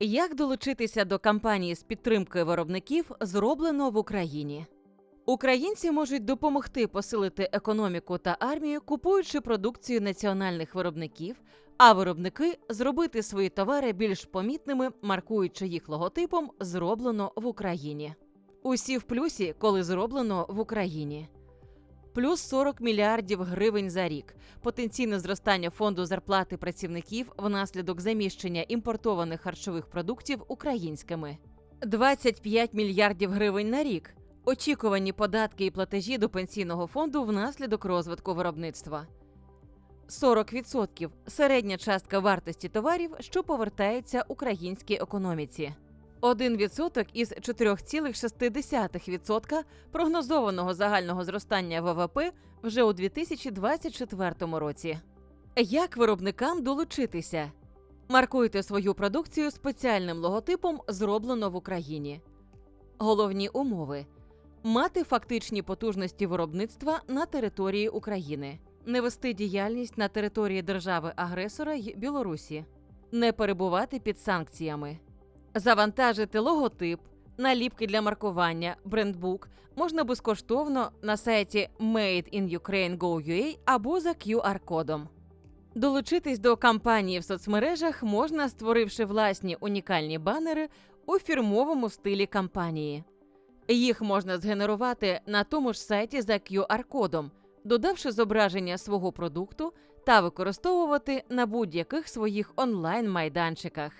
Як долучитися до кампанії з підтримки виробників зроблено в Україні? Українці можуть допомогти посилити економіку та армію, купуючи продукцію національних виробників, а виробники зробити свої товари більш помітними, маркуючи їх логотипом Зроблено в Україні. Усі в плюсі, коли зроблено в Україні. Плюс 40 мільярдів гривень за рік. Потенційне зростання фонду зарплати працівників внаслідок заміщення імпортованих харчових продуктів українськими. 25 мільярдів гривень на рік. Очікувані податки і платежі до пенсійного фонду внаслідок розвитку виробництва. 40% середня частка вартості товарів, що повертається українській економіці. 1% із 4,6% прогнозованого загального зростання ВВП вже у 2024 році. Як виробникам долучитися? Маркуйте свою продукцію спеціальним логотипом Зроблено в Україні. Головні умови мати фактичні потужності виробництва на території України, не вести діяльність на території держави-агресора й Білорусі, не перебувати під санкціями, завантажити логотип, наліпки для маркування, брендбук можна безкоштовно на сайті madeinukraine.go.ua або за QR-кодом. Долучитись до кампанії в соцмережах можна, створивши власні унікальні банери у фірмовому стилі кампанії. Їх можна згенерувати на тому ж сайті за QR-кодом, додавши зображення свого продукту та використовувати на будь-яких своїх онлайн-майданчиках.